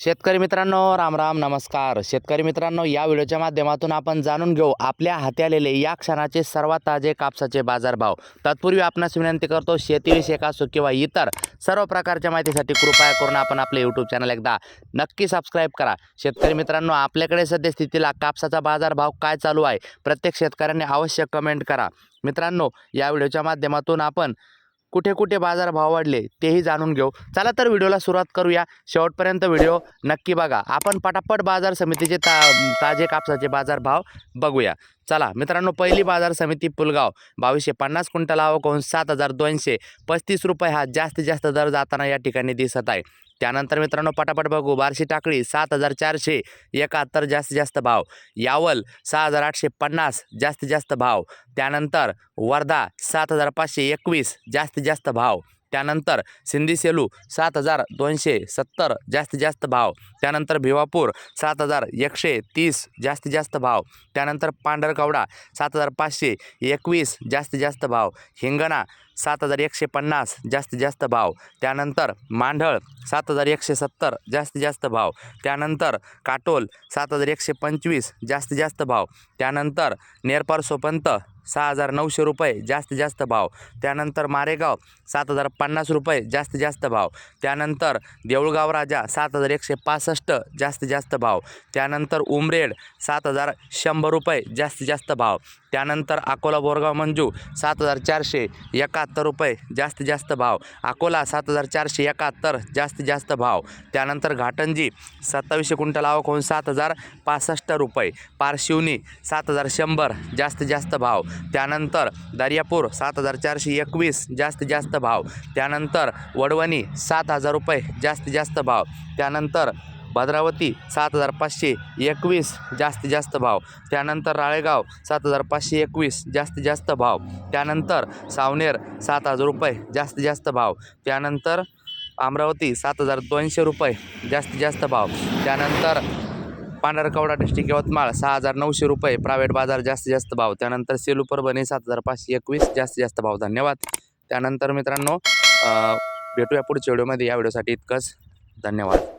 शेतकरी मित्रांनो राम राम नमस्कार. शेतकरी मित्रांनो या व्हिडिओच्या माध्यमातून आपण जाणून घेऊ आपल्या हाती आलेले या क्षणाचे सर्वात ताजे कापसाचे बाजारभाव. तत्पूर्वी आपणास विनंती करतो शेतीविषयक असो किंवा इतर सर्व प्रकारच्या माहितीसाठी कृपया करून आपण आपले यूट्यूब चॅनल एकदा नक्की सबस्क्राईब करा. शेतकरी मित्रांनो आपल्याकडे सध्या स्थितीला कापसाचा बाजारभाव काय चालू आहे प्रत्येक शेतकऱ्यांनी अवश्य कमेंट करा. मित्रांनो या व्हिडिओच्या माध्यमातून आपण कुठे कुठे बाजारभाव वाढले तेही जाणून घेऊ. चला तर व्हिडिओला सुरुवात करूया. शेवटपर्यंत व्हिडिओ नक्की बघा. आपण पटापट बाजार समितीचे ता ताजे कापसाचे बाजारभाव बघूया. चला मित्रांनो पहिली बाजार समिती पुलगाव बावीसशे पन्नास क्विंटल आवक होऊन सात हजार दोनशे पस्तीस रुपये हा जास्तीत जास्त दर जाताना या ठिकाणी दिसत आहे. त्यानंतर मित्रांनो पटापट बघू बारशी टाकळी सात हजार चारशे एकाहत्तर जास्तीत जास्त भाव यावल सहा हजार आठशे पन्नास जास्तीत जास्त भाव त्यानंतर वर्धा सात हजार पाचशे एकवीस जास्तीत जास्त भाव. त्यानंतर सिंधी सेलू सात हजार दोनशे सत्तर जास्तीत जास्त भाव. त्यानंतर भिवापूर सात हजार एकशे तीस जास्तीत जास्त भाव. त्यानंतर पांढरकवडा सात हजार पाचशे एकवीस जास्तीत जास्त भाव. हिंगणा सात हजार एकशे पन्नास जास्तीत जास्त भाव. त्यानंतर मांढळ सात हजार एकशे सत्तर जास्तीत जास्त भाव. त्यानंतर काटोल सात हजार एकशे पंचवीस जास्तीत जास्त भाव. त्यानंतर नेरपार सोपंत सहा हजार नऊशे रुपये जास्तीत जास्त भाव. त्यानंतर मारेगाव सात हजार पन्नास रुपये जास्तीत जास्त भाव. त्यानंतर देऊळगाव राजा सात हजार एकशे पासष्ट जास्तीत जास्त भाव. त्यानंतर उमरेड सात हजार शंभर रुपये जास्तीत जास्त भाव. त्यानंतर अकोला बोरगाव मंजू सात हजार चारशे एकाहत्तर रुपये जास्तीत जास्त भाव. अकोला सात हजार चारशे एकाहत्तर जास्तीत जास्त भाव. त्यानंतर घाटंजी सत्तावीसशे क्विंटल आवक होऊन सात हजार पासष्ट रुपये. पारशिवनी सात हजार शंभर जास्तीत जास्त भाव. त्यानंतर दर्यापूर सात हजार चारशे एकवीस जास्तीत जास्त भाव. त्यानंतर वडवणी सात हजार रुपये जास्तीत जास्त भाव. त्यानंतर भद्रावती सात हजार पाचशे एकवीस जास्तीत जास्त भाव. त्यानंतर राळेगाव सात हजार पाचशे एकवीस जास्तीत जास्त भाव. त्यानंतर सावनेर सात हजार रुपये जास्तीत जास्त भाव. त्यानंतर अमरावती सात हजार दोनशे रुपये जास्तीत जास्त भाव. त्यानंतर पांढरकवडा डिस्ट्रिक्ट यवतमाळ सहा हजार नऊशे रुपये. प्रायव्हेट बाजार जास्तीत जास्त भाव. त्यानंतर सेलू परभणी सात हजार पाचशे एकवीस जास्तीत जास्त भाव. धन्यवाद. त्यानंतर मित्रांनो भेटूया पुढच्या व्हिडिओमध्ये. या व्हिडिओसाठी इतकंच. धन्यवाद.